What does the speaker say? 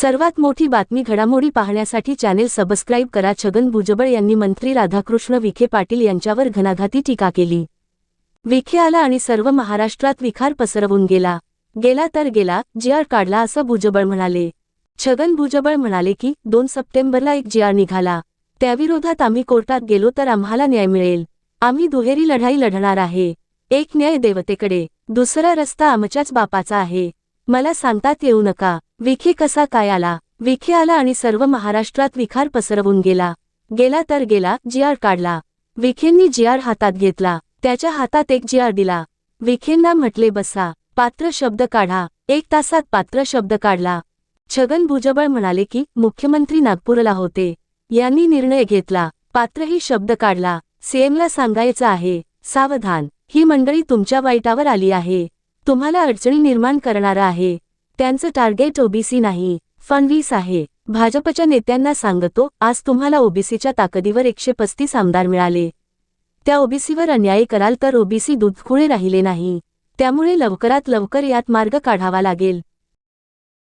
सर्वात मोठी बातमी घडामोडी पाहण्यासाठी चॅनेल सबस्क्राईब करा. छगन भुजबळ यांनी मंत्री राधाकृष्ण विखे पाटील यांच्यावर घणाघाती टीका केली. विखे आला आणि सर्व महाराष्ट्रात विखार पसरवून गेला. गेला तर गेला जीआर काढला असं भुजबळ म्हणाले. छगन भुजबळ म्हणाले की दोन सप्टेंबरला एक जीआर निघाला. त्याविरोधात आम्ही कोर्टात गेलो तर आम्हाला न्याय मिळेल. आम्ही दुहेरी लढाई लढणार आहे. एक न्याय देवतेकडे दुसरा रस्ता आमच्याच बापाचा आहे. मला सांगतात येऊ नका. विखे कसा काय आला? विखे आला आणि सर्व महाराष्ट्रात विखार पसरवून गेला. गेला तर गेला जीआर काढला. विखेंनी जीआर हातात घेतला. त्याच्या हातात एक जीआर दिला. विखेंना म्हटले बसा. पात्र शब्द काढा. एक तासात पात्र शब्द काढला. छगन भुजबळ म्हणाले की मुख्यमंत्री नागपूरला होते. यांनी निर्णय घेतला. पात्रही शब्द काढला. सीएमला सांगायचं आहे. सावधान. ही मंडळी तुमच्या वाईटावर आली आहे. तुम्हाला अडचणी निर्माण करणारं आहे. त्यांचं टार्गेट ओबीसी नाही. फणवीस आहे. भाजपच्या नेत्यांना सांगतो आज तुम्हाला ओबीसीच्या ताकदीवर एकशे पस्तीस आमदार मिळाले. त्या ओबीसीवर अन्याय कराल तर ओबीसी दुधखुळे राहिले नाही. त्यामुळे लवकरात लवकर यात मार्ग काढावा लागेल.